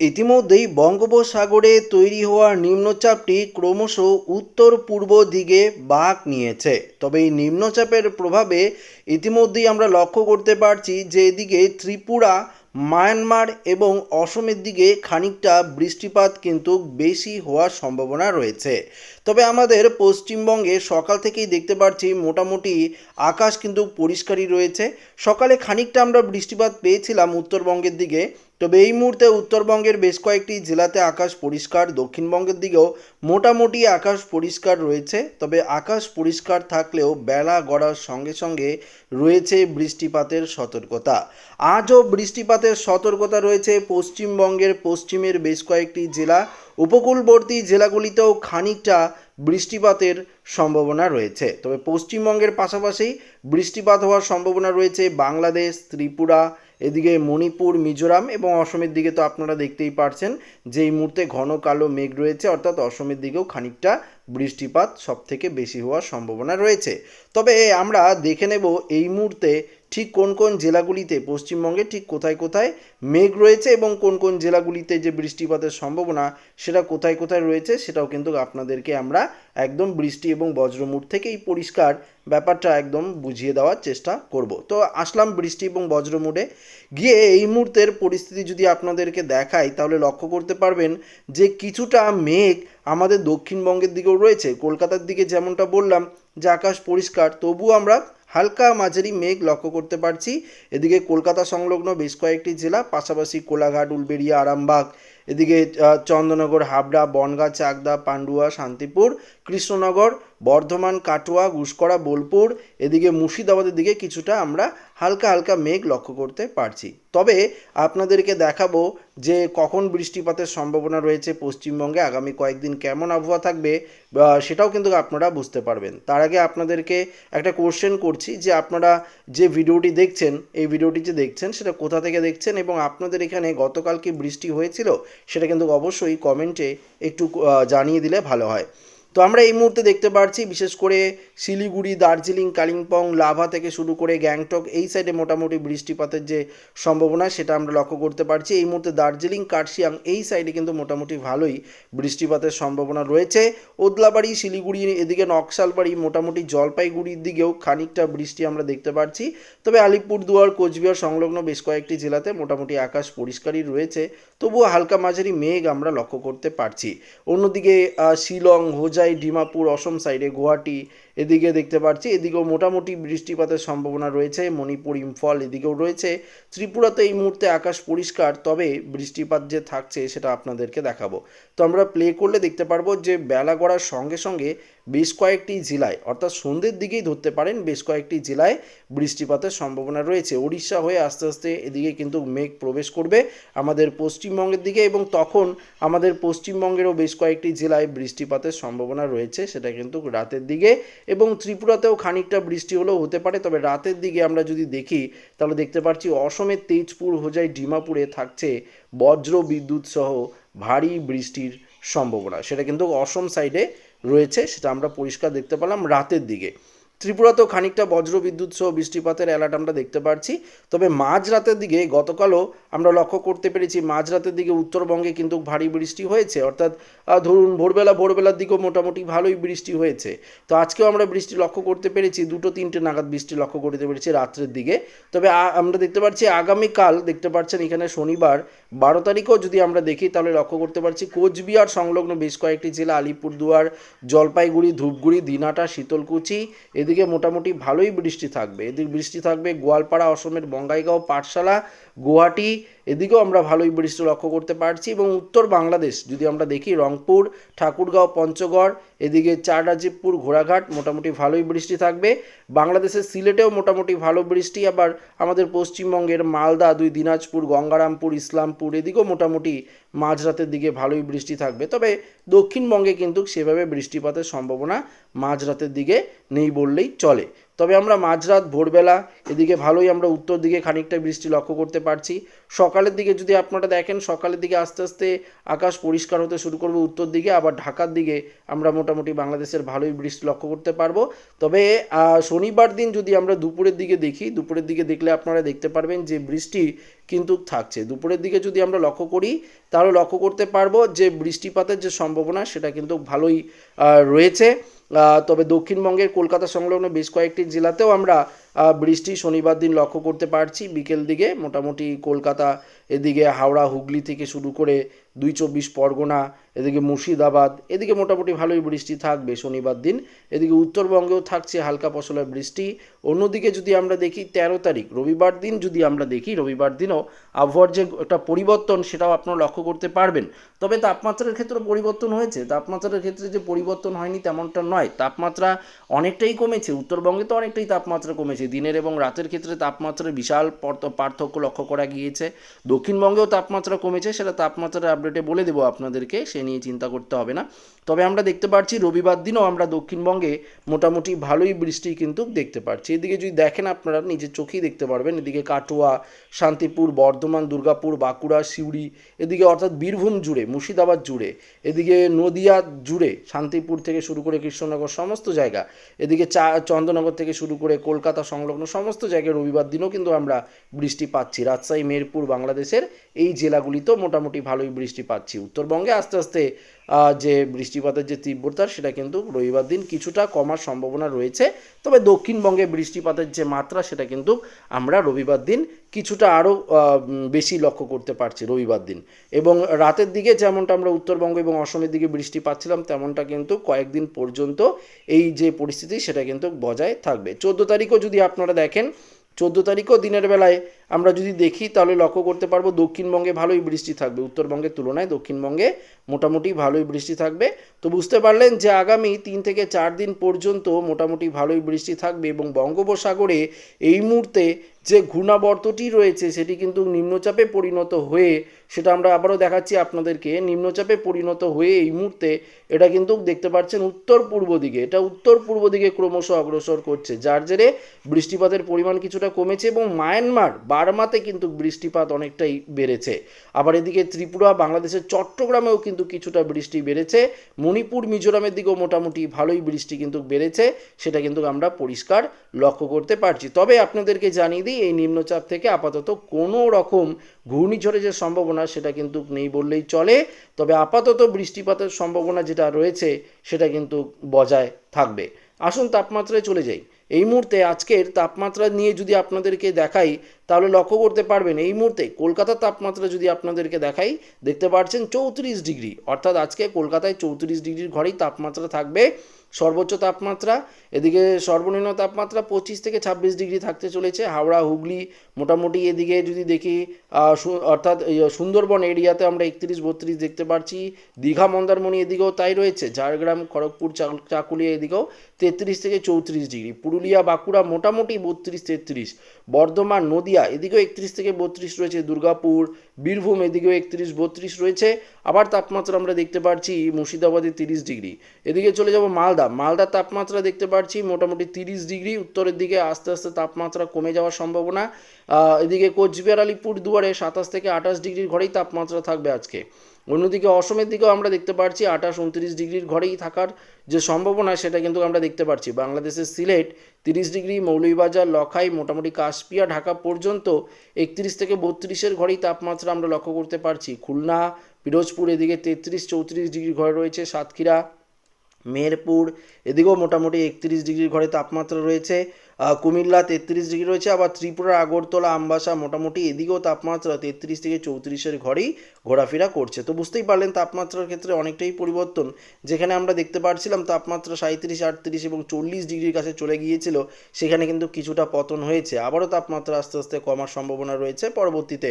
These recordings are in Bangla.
ইতিমধ্যেই বঙ্গোপসাগরে তৈরি হওয়া নিম্নচাপটি ক্রমশ উত্তর পূর্ব দিকে বাঁক নিয়েছে। তবে এই নিম্নচাপের প্রভাবে ইতিমধ্যেই আমরা লক্ষ্য করতে পারছি যে এদিকে ত্রিপুরা, মায়ানমার এবং অসমের দিকে খানিকটা বৃষ্টিপাত কিন্তু বেশি হওয়ার সম্ভাবনা রয়েছে। তবে আমাদের পশ্চিমবঙ্গে সকাল থেকেই দেখতে পাচ্ছি মোটামুটি আকাশ কিন্তু পরিষ্কারই রয়েছে। সকালে খানিকটা আমরা বৃষ্টিপাত পেয়েছিলাম উত্তরবঙ্গের দিকে। তবে এই মুহূর্তে উত্তরবঙ্গের বেশ কয়েকটি জেলাতে আকাশ পরিষ্কার, দক্ষিণবঙ্গের দিকেও মোটামুটি আকাশ পরিষ্কার রয়েছে। তবে আকাশ পরিষ্কার থাকলেও বেলা গড়ার সঙ্গে সঙ্গে রয়েছে বৃষ্টিপাতের সতর্কতা। আজও বৃষ্টিপাতের সতর্কতা রয়েছে পশ্চিমবঙ্গের পশ্চিমের বেশ কয়েকটি জেলা। উপকূলবর্তী জেলাগুলিতেও খানিকটা বৃষ্টিপাতের সম্ভাবনা রয়েছে। তবে পশ্চিমবঙ্গের পাশাপাশি বৃষ্টিপাত হওয়ার সম্ভাবনা রয়েছে বাংলাদেশ, ত্রিপুরা এদিকে মণিপুর, মিজোরাম এবং অসমের দিকে তো আপনারা দেখতেই পারছেন যে এই মুহূর্তে ঘন কালো মেঘ রয়েছে, অর্থাৎ অসমের দিকেও খানিকটা বৃষ্টিপাত সব থেকে বেশি হওয়ার সম্ভাবনা রয়েছে। তবে আমরা দেখে নেব এই মুহূর্তে ঠিক কোন কোন জেলাগুলিতে, পশ্চিমবঙ্গে ঠিক কোথায় কোথায় মেঘ রয়েছে এবং কোন কোন জেলাগুলিতে যে বৃষ্টিপাতের সম্ভাবনা সেটা কোথায় কোথায় রয়েছে সেটাও কিন্তু আপনাদেরকে আমরা একদম বৃষ্টি এবং বজ্রমুট থেকেই পরিষ্কার ব্যাপারটা একদম বুঝিয়ে দেওয়ার চেষ্টা করব। তো আসলাম বৃষ্টি এবং বজ্রমুডে গিয়ে এই মুহূর্তের পরিস্থিতি যদি আপনাদেরকে দেখাই, তাহলে লক্ষ্য করতে পারবেন যে কিছুটা মেঘ আমাদের দক্ষিণবঙ্গের দিকেও রয়েছে। কলকাতার দিকে যেমনটা বললাম, যে আকাশ পরিষ্কার, তবুও আমরা হালকা মাঝারি মেঘ লক্ষ্য করতে পারছি। এদিকে কলকাতা সংলগ্ন বেশ কয়েকটি জেলা, পাশাপাশি কোলাঘাট, উলবেড়িয়া, আরামবাগ। এদিকে চন্দননগর হাবড়া, বনগাঁ, চাকদা, পান্ডুয়া, শান্তিপুর, কৃষ্ণনগর, বর্ধমান, কাটোয়া গুসকরা বোলপুর। এদিকে মুর্শিদাবাদের দিকে কিছুটা আমরা হালকা হালকা মেঘ লক্ষ্য করতে পারছি। তবে আপনাদেরকে দেখাবো যে কখন বৃষ্টিপাতের সম্ভাবনা রয়েছে পশ্চিমবঙ্গে, আগামী কয়েকদিন কেমন আবহাওয়া থাকবে সেটাও কিন্তু আপনারা বুঝতে পারবেন। তার আগে আপনাদেরকে একটা কোশ্চেন করছি যে আপনারা যে ভিডিওটি দেখছেন, এই ভিডিওটি যে দেখছেন, সেটা কোথা থেকে দেখছেন এবং আপনাদের এখানে গতকাল কি বৃষ্টি হয়েছিল, সেটা কিন্তু অবশ্যই কমেন্টে একটু জানিয়ে দিলে ভালো হয়। তো আমরা এই মুহূর্তে দেখতে পাচ্ছি বিশেষ করে শিলিগুড়ি, দার্জিলিং, কালিম্পং, লাভা থেকে শুরু করে গ্যাংটক, এই সাইডে মোটামুটি বৃষ্টিপাতের যে সম্ভাবনা সেটা আমরা লক্ষ্য করতে পারছি। এই মুহূর্তে দার্জিলিং, কার্শিয়াং এই সাইডে কিন্তু মোটামুটি ভালোই বৃষ্টিপাতের সম্ভাবনা রয়েছে। ওদলাবাড়ি, শিলিগুড়ি, এদিকে নকশালবাড়ি, মোটামুটি জলপাইগুড়ির দিকেও খানিকটা বৃষ্টি আমরা দেখতে পাচ্ছি তবে আলিপুরদুয়ার, কোচবিহার সংলগ্ন বেশ কয়েকটি জেলাতে মোটামুটি আকাশ পরিষ্কারই রয়েছে। তবুও হালকা মাঝারি মেঘ আমরা লক্ষ্য করতে পারছি। অন্যদিকে শিলং, হোজাই ডিমাপুর অসম সাইডে গুয়াহাটি এদিকে দেখতে পাচ্ছি, এদিকেও মোটামুটি বৃষ্টিপাতের সম্ভাবনা রয়েছে, মণিপুর ইম্ফল এদিকেও রয়েছে, ত্রিপুরাতে এই মুহূর্তে আকাশ পরিষ্কার, তবে বৃষ্টিপাত যে থাকছে সেটা আপনাদেরকে দেখাবো। তো আমরা প্লে করলে দেখতে পারব যে বেলা গড়ার সঙ্গে সঙ্গে বেশ কয়েকটি জেলায়, অর্থাৎ সন্ধ্যের দিকেই ধরতে পারেন, বেশ কয়েকটি জেলায় বৃষ্টিপাতের সম্ভাবনা রয়েছে। উড়িষ্যা হয়ে আস্তে আস্তে এদিকে কিন্তু মেঘ প্রবেশ করবে আমাদের পশ্চিমবঙ্গের দিকে এবং তখন আমাদের পশ্চিমবঙ্গেরও বেশ কয়েকটি জেলায় বৃষ্টিপাতের সম্ভাবনা রয়েছে, সেটা কিন্তু রাতের দিকে এবং ত্রিপুরাতেও খানিকটা বৃষ্টি হলেও হতে পারে, তবে রাতের দিকে আমরা যদি দেখি, তাহলে দেখতে পাচ্ছি অসমের তেজপুর, হোজাই, ডিমাপুরে থাকছে বজ্র বিদ্যুৎ সহ ভারী বৃষ্টির সম্ভাবনা। সেটা কিন্তু অসম সাইডে রয়েছে, সেটা আমরা পরিষ্কার দেখতে পেলাম রাতের দিকে। ত্রিপুরাতেও খানিকটা বজ্র বিদ্যুৎ সহ বৃষ্টিপাতের অ্যালার্ট আমরা দেখতে পাচ্ছি তবে মাঝরাতের দিকে গতকালও আমরা লক্ষ্য করতে পেরেছি, মাঝরাতের দিকে উত্তরবঙ্গে কিন্তু ভারী বৃষ্টি হয়েছে। অর্থাৎ ধরুন ভোরবেলা, ভোরবেলার দিকেও মোটামুটি ভালোই বৃষ্টি হয়েছে। তো আজকেও আমরা বৃষ্টি লক্ষ্য করতে পেরেছি, দুটো তিনটে নাগাদ বৃষ্টি লক্ষ্য করতে পেরেছি রাত্রের দিকে। তবে আমরা দেখতে পাচ্ছি আগামীকাল, দেখতে পাচ্ছেন এখানে শনিবার, বারো তারিখও যদি আমরা দেখি, তাহলে লক্ষ্য করতে পারছি কোচবিহার সংলগ্ন বেশ কয়েকটি জেলা, আলিপুরদুয়ার, জলপাইগুড়ি, ধূপগুড়ি, দিনাটা, শীতলকুচি এদিকে মোটামুটি ভালোই বৃষ্টি থাকবে। এদিকে বৃষ্টি থাকবে গোয়ালপাড়া অসমের বঙ্গাইগাঁও পাঠশালা গুয়াহাটি, এদিকেও আমরা ভালোই বৃষ্টি লক্ষ্য করতে পারছি এবং উত্তর বাংলাদেশ, যদি আমরা দেখি রংপুর, ঠাকুরগাঁও, পঞ্চগড়, এদিকে চাররাজীবপুর ঘোড়াঘাট মোটামুটি ভালোই বৃষ্টি থাকবে। বাংলাদেশের সিলেটেও মোটামুটি ভালো বৃষ্টি, আবার আমাদের পশ্চিমবঙ্গের মালদা, দুই দিনাজপুর, গঙ্গারামপুর, ইসলামপুর, এদিকেও মোটামুটি মাঝরাতের দিকে ভালোই বৃষ্টি থাকবে। তবে দক্ষিণবঙ্গে কিন্তু সেভাবে বৃষ্টিপাতের সম্ভাবনা মাঝরাতের দিকে নেই বললেই চলে। তবে আমরা মাঝরাত ভোরবেলা, এদিকে ভালোই আমরা উত্তর দিকে খানিকটা বৃষ্টি লক্ষ্য করতে পারছি। সকালের দিকে যদি আপনারা দেখেন, সকালের দিকে আস্তে আস্তে আকাশ পরিষ্কার হতে শুরু করবে উত্তর দিকে, আবার ঢাকার দিকে আমরা মোটামুটি বাংলাদেশের ভালোই বৃষ্টি লক্ষ্য করতে পারব। তবে শনিবার দিন যদি আমরা দুপুরের দিকে দেখি, দুপুরের দিকে দেখলে আপনারা দেখতে পারবেন যে বৃষ্টি কিন্তু থাকছে। দুপুরের দিকে যদি আমরা লক্ষ্য করি, তাহলে লক্ষ্য করতে পারব যে বৃষ্টিপাতের যে সম্ভাবনা, সেটা কিন্তু ভালোই রয়েছে। তবে দক্ষিণবঙ্গের কলকাতা সংলগ্ন বেশ কয়েকটি জেলাতেও আমরা বৃষ্টি শনিবার দিন লক্ষ্য করতে পারছি। বিকেল দিকে মোটামুটি কলকাতা, এদিকে হাওড়া, হুগলি থেকে শুরু করে দুই চব্বিশ পরগনা, এদিকে মুর্শিদাবাদ, এদিকে মোটামুটি ভালোই বৃষ্টি থাকবে শনিবার দিন, এদিকে উত্তরবঙ্গেও থাকছে হালকা পশলা বৃষ্টি। অন্যদিকে যদি আমরা দেখি তেরো তারিখ, রবিবার দিন যদি আমরা দেখি, রবিবার দিনও আবহাওয়ার যে একটা পরিবর্তন সেটাও আপনারা লক্ষ্য করতে পারবেন। তবে তাপমাত্রার ক্ষেত্রে পরিবর্তন হয়েছে। তাপমাত্রার ক্ষেত্রে যে পরিবর্তন হয়নি তেমনটা নয়। তাপমাত্রা অনেকটাই কমেছে। উত্তরবঙ্গে তো অনেকটাই তাপমাত্রা কমেছে। দিনের এবং রাতের ক্ষেত্রে তাপমাত্রার বিশাল পার্থক্য লক্ষ্য করা গিয়েছে। দক্ষিণবঙ্গেও তাপমাত্রা কমেছে, সেটা তাপমাত্রার আপডেটে বলে দেবো আপনাদেরকে, সে নিয়ে চিন্তা করতে হবে না। তবে আমরা দেখতে পাচ্ছি রবিবার দিনও আমরা দক্ষিণবঙ্গে মোটামুটি ভালোই বৃষ্টি কিন্তু দেখতে পাচ্ছি এদিকে যদি দেখেন আপনারা, নিজের চোখেই দেখতে পারবেন। এদিকে কাটোয়া, শান্তিপুর, বর্ধমান, দুর্গাপুর, বাঁকুড়া, সিউড়ি, এদিকে অর্থাৎ বীরভূম জুড়ে, মুর্শিদাবাদ জুড়ে, এদিকে নদিয়া জুড়ে, শান্তিপুর থেকে শুরু করে কৃষ্ণনগর সমস্ত জায়গা, এদিকে চা, চন্দ্রনগর থেকে শুরু করে কলকাতা সংলগ্ন সমস্ত জায়গায় রবিবার দিনও কিন্তু আমরা বৃষ্টি পাচ্ছি। রাজশাহী মেরপুর বাংলাদেশের এই জেলাগুলিতেও মোটামুটি ভালোই বৃষ্টি পাচ্ছি। উত্তরবঙ্গে আস্তে আস্তে যে বৃষ্টিপাতের যে তীব্রতা, সেটা কিন্তু রবিবার দিন কিছুটা কমার সম্ভাবনা রয়েছে। তবে দক্ষিণবঙ্গে বৃষ্টিপাতের যে মাত্রা, সেটা কিন্তু আমরা রবিবার দিন কিছুটা আরও বেশি লক্ষ্য করতে পারছি রবিবার দিন। এবং রাতের দিকে যেমনটা আমরা উত্তরবঙ্গ এবং অসমের দিকে বৃষ্টি পাচ্ছিলাম, তেমনটা কিন্তু কয়েকদিন পর্যন্ত এই যে পরিস্থিতি, সেটা কিন্তু বজায় থাকবে। চোদ্দ তারিখও যদি আপনারা দেখেন, চোদ্দ তারিখও দিনের বেলায় আমরা যদি দেখি, তাহলে লক্ষ্য করতে পারব দক্ষিণবঙ্গে ভালোই বৃষ্টি থাকবে। উত্তরবঙ্গের তুলনায় দক্ষিণবঙ্গে মোটামুটি ভালোই বৃষ্টি থাকবে। তো বুঝতে পারলেন যে আগামী তিন থেকে চার দিন পর্যন্ত মোটামুটি ভালোই বৃষ্টি থাকবে এবং বঙ্গোপসাগরে এই মুহূর্তে যে ঘূর্ণাবর্তটি রয়েছে, সেটি কিন্তু নিম্নচাপে পরিণত হয়ে, সেটা আমরা আবারও দেখাচ্ছি আপনাদেরকে, নিম্নচাপে পরিণত হয়ে এই মুহূর্তে এটা কিন্তু দেখতে পাচ্ছেন উত্তর পূর্ব দিকে। এটা উত্তর পূর্ব দিকে ক্রমশ অগ্রসর করছে, যার জেরে বৃষ্টিপাতের পরিমাণ কিছুটা কমেছে এবং মায়ানমার বার্মাতে কিন্তু বৃষ্টিপাত অনেকটাই বেড়েছে। আবার এদিকে ত্রিপুরা, বাংলাদেশের চট্টগ্রামেও কিন্তু কিছুটা বৃষ্টি বেড়েছে। মণিপুর, মিজোরামের দিকেও মোটামুটি ভালোই বৃষ্টি কিন্তু বেড়েছে, সেটা কিন্তু আমরা পরিষ্কার লক্ষ্য করতে পারছি। তবে আপনাদেরকে জানিয়ে দিই, এই নিম্নচাপ থেকে আপাতত কোনো রকম ঘূর্ণিঝড়ের যে সম্ভাবনা, সেটা কিন্তু নেই বললেই চলে। তবে আপাতত বৃষ্টিপাতের সম্ভাবনা যেটা রয়েছে, সেটা কিন্তু বজায় থাকবে। আসুন তাপমাত্রায় চলে যাই। এই মুহূর্তে আজকের তাপমাত্রা নিয়ে যদি আপনাদেরকে দেখাই তাহলে লক্ষ্য করতে পারবেন এই মুহূর্তে কলকাতার তাপমাত্রা যদি আপনাদেরকে দেখাই, দেখতে পাচ্ছেন চৌত্রিশ ডিগ্রি। অর্থাৎ আজকে কলকাতায় চৌত্রিশ ডিগ্রির ঘরেই তাপমাত্রা থাকবে। সর্বোচ্চ তাপমাত্রা, এদিকে সর্বনিম্ন তাপমাত্রা পঁচিশ থেকে ছাব্বিশ ডিগ্রি থাকতে চলেছে। হাওড়া, হুগলি মোটামুটি এদিকে যদি দেখি অর্থাৎ সুন্দরবন এরিয়াতে আমরা একত্রিশ, বত্রিশ দেখতে পাচ্ছি দীঘা, মন্দারমণি এদিকেও তাই রয়েছে। ঝাড়গ্রাম, খড়গপুর চাক- চাকুলিয়া এদিকেও তেত্রিশ থেকে চৌত্রিশ ডিগ্রি। পুরুলিয়া, বাঁকুড়া মোটামুটি বত্রিশ, তেত্রিশ। বর্ধমান, নদিয়া, এদিকেও একত্রিশ থেকে বত্রিশ রয়েছে। দুর্গাপুর, বীরভূম, এদিকেও একত্রিশ, বত্রিশ রয়েছে। আবার তাপমাত্রা আমরা দেখতে পাচ্ছি মুর্শিদাবাদে তিরিশ ডিগ্রি। এদিকে চলে যাব মালদা। মালদার তাপমাত্রা দেখতে পাচ্ছি মোটামুটি তিরিশ ডিগ্রি। উত্তরের দিকে আস্তে আস্তে তাপমাত্রা কমে যাওয়ার সম্ভাবনা। এদিকে কোচবিহার আলিপুর দুয়ারে সাতাশ থেকে আঠাশ ডিগ্রির ঘরেই তাপমাত্রা থাকবে আজকে। অন্যদিকে অসমের দিকেও আমরা দেখতে পাচ্ছি আঠাশ, উনত্রিশ ডিগ্রির ঘরেই থাকার যে সম্ভাবনা, সেটা কিন্তু আমরা দেখতে পাচ্ছি বাংলাদেশের সিলেট তিরিশ ডিগ্রি, মৌলভীবাজার, লখাই, মোটামুটি কাশপিয়া, ঢাকা পর্যন্ত একত্রিশ থেকে বত্রিশের ঘরেই তাপমাত্রা আমরা লক্ষ্য করতে পারছি। খুলনা, পিরোজপুর, এদিকে তেত্রিশ, চৌত্রিশ ডিগ্রি ঘরে রয়েছে। সাতক্ষীরা, মেহেরপুর, এদিকেও মোটামুটি একত্রিশ ডিগ্রির ঘরে তাপমাত্রা রয়েছে। কুমিল্লা তেত্রিশ ডিগ্রি রয়েছে, আবার ত্রিপুরা, আগরতলা, আমবাসা মোটামুটি এদিকেও তাপমাত্রা তেত্রিশ থেকে চৌত্রিশের ঘরেই ঘোরাফেরা করছে। তো বুঝতেই পারলেন তাপমাত্রার ক্ষেত্রে অনেকটাই পরিবর্তন। যেখানে আমরা দেখতে পাচ্ছিলাম তাপমাত্রা সাঁত্রিশ আটত্রিশ এবং চল্লিশ ডিগ্রির কাছে চলে গিয়েছিল, সেখানে কিন্তু কিছুটা পতন হয়েছে। আবারও তাপমাত্রা আস্তে আস্তে কমার সম্ভাবনা রয়েছে। পরবর্তীতে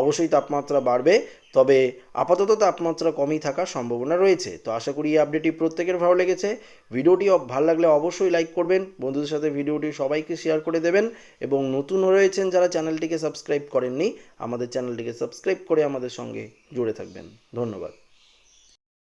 অবশ্যই তাপমাত্রা বাড়বে। তবে আপাতত তাপমাত্রা কমই থাকার সম্ভাবনা রয়েছে। তো আশা করি এই আপডেটটি প্রত্যেকের ভালো লেগেছে। ভিডিওটি ভালো লাগলে অবশ্যই লাইক করবেন, বন্ধুদের সাথে ভিডিওটি সবাইকে শেয়ার করে দেবেন এবং নতুন রয়েছেন যারা চ্যানেলটিকে সাবস্ক্রাইব করেননি, আমাদের চ্যানেলটিকে সাবস্ক্রাইব করে আমাদের সঙ্গে জুড়ে থাকবেন। ধন্যবাদ।